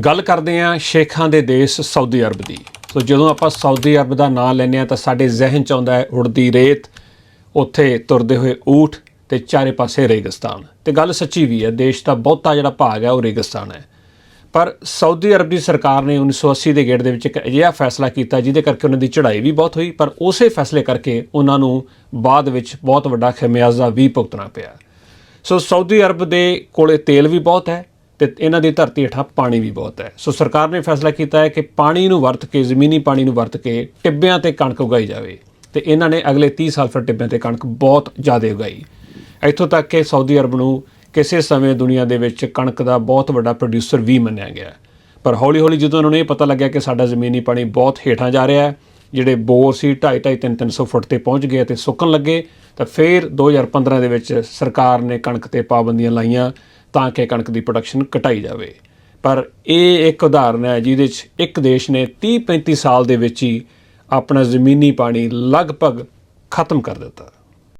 ਗੱਲ ਕਰਦੇ ਹਾਂ ਸ਼ੇਖਾਂ ਦੇ ਦੇਸ਼ ਸਾਊਦੀ ਅਰਬ ਦੀ। ਸੋ ਜਦੋਂ ਆਪਾਂ ਸਾਊਦੀ ਅਰਬ ਦਾ ਨਾਮ ਲੈਂਦੇ ਹਾਂ ਤਾਂ ਸਾਡੇ ਜ਼ਿਹਨ ਚ ਆਉਂਦਾ ਹੈ, ਉੜਦੀ ਰੇਤ, ਉੱਥੇ ਤੁਰਦੇ ਹੋਏ ਊਠ ਤੇ ਚਾਰੇ ਪਾਸੇ ਰੇਗਿਸਤਾਨ। ਤੇ ਗੱਲ ਸੱਚੀ ਵੀ ਹੈ, ਦੇਸ਼ ਦਾ ਬਹੁਤਾ ਜਿਹੜਾ ਭਾਗ ਹੈ ਉਹ ਰੇਗਿਸਤਾਨ ਹੈ। ਪਰ ਸਾਊਦੀ ਅਰਬ ਦੀ ਸਰਕਾਰ ਨੇ 1980 ਦੇ ਗੇੜ ਦੇ ਵਿੱਚ ਇੱਕ ਅਜਿਹਾ ਫੈਸਲਾ ਕੀਤਾ ਜਿਹਦੇ ਕਰਕੇ ਉਹਨਾਂ ਦੀ ਚੜ੍ਹਾਈ ਵੀ ਬਹੁਤ ਹੋਈ, ਪਰ ਉਸੇ ਫੈਸਲੇ ਕਰਕੇ ਉਹਨਾਂ ਨੂੰ ਬਾਅਦ ਵਿੱਚ ਬਹੁਤ ਵੱਡਾ ਖਮਿਆਜ਼ਾ ਵੀ ਭੁਗਤਣਾ ਪਿਆ। ਸੋ ਸਾਊਦੀ ਅਰਬ ਦੇ ਕੋਲੇ ਤੇਲ ਵੀ ਬਹੁਤ ਹੈ ਤੇ ਇਹਨਾਂ ਦੀ ਧਰਤੀ ਹੇਠਾਂ ਪਾਣੀ ਵੀ ਬਹੁਤ ਹੈ। ਸੋ ਸਰਕਾਰ ਨੇ ਫੈਸਲਾ ਕੀਤਾ ਹੈ ਕਿ ਪਾਣੀ ਨੂੰ ਵਰਤ ਕੇ, ਜ਼ਮੀਨੀ ਪਾਣੀ ਨੂੰ ਵਰਤ ਕੇ ਟਿੱਬਿਆਂ ਤੇ ਕਣਕ ਉਗਾਈ ਜਾਵੇ। ਤੇ ਇਹਨਾਂ ਨੇ ਅਗਲੇ 30 ਸਾਲ ਫਿਰ ਟਿੱਬਿਆਂ ਤੇ ਕਣਕ ਬਹੁਤ ਜ਼ਿਆਦਾ ਉਗਾਈ। ਇੱਥੋਂ ਤੱਕ ਕਿ ਸਾਊਦੀ ਅਰਬ ਨੂੰ ਕਿਸੇ ਸਮੇਂ ਦੁਨੀਆ ਦੇ ਵਿੱਚ ਕਣਕ ਦਾ ਬਹੁਤ ਵੱਡਾ ਪ੍ਰੋਡਿਊਸਰ ਵੀ ਮੰਨਿਆ ਗਿਆ। ਪਰ ਹੌਲੀ-ਹੌਲੀ ਜਦੋਂ ਉਹਨਾਂ ਨੂੰ ਇਹ ਪਤਾ ਲੱਗਿਆ ਕਿ ਸਾਡਾ ਜ਼ਮੀਨੀ ਪਾਣੀ ਬਹੁਤ ਹੇਠਾਂ ਜਾ ਰਿਹਾ ਹੈ, ਜਿਹੜੇ ਬੋਰ ਸੀ 2.5 3 300 ਫੁੱਟ ਤੇ ਪਹੁੰਚ ਗਏ ਤੇ ਸੁੱਕਣ ਲੱਗੇ, ਤਾਂ ਫਿਰ 2015 ਦੇ ਵਿੱਚ ਸਰਕਾਰ ਨੇ ਕਣਕ ਤੇ ਪਾਬੰਦੀਆਂ ਲਾਈਆਂ। ਤਾਂ ਕਿ ਕਣਕ ਦੀ ਪ੍ਰੋਡਕਸ਼ਨ ਘਟਾਈ ਜਾਵੇ। ਪਰ ਇਹ ਇੱਕ ਉਦਾਹਰਨ ਹੈ ਜਿਹਦੇ 'ਚ ਇੱਕ ਦੇਸ਼ ਨੇ 30 35 ਸਾਲ ਦੇ ਵਿੱਚ ਹੀ ਆਪਣਾ ਜ਼ਮੀਨੀ ਪਾਣੀ ਲਗਭਗ ਖਤਮ ਕਰ ਦਿੱਤਾ।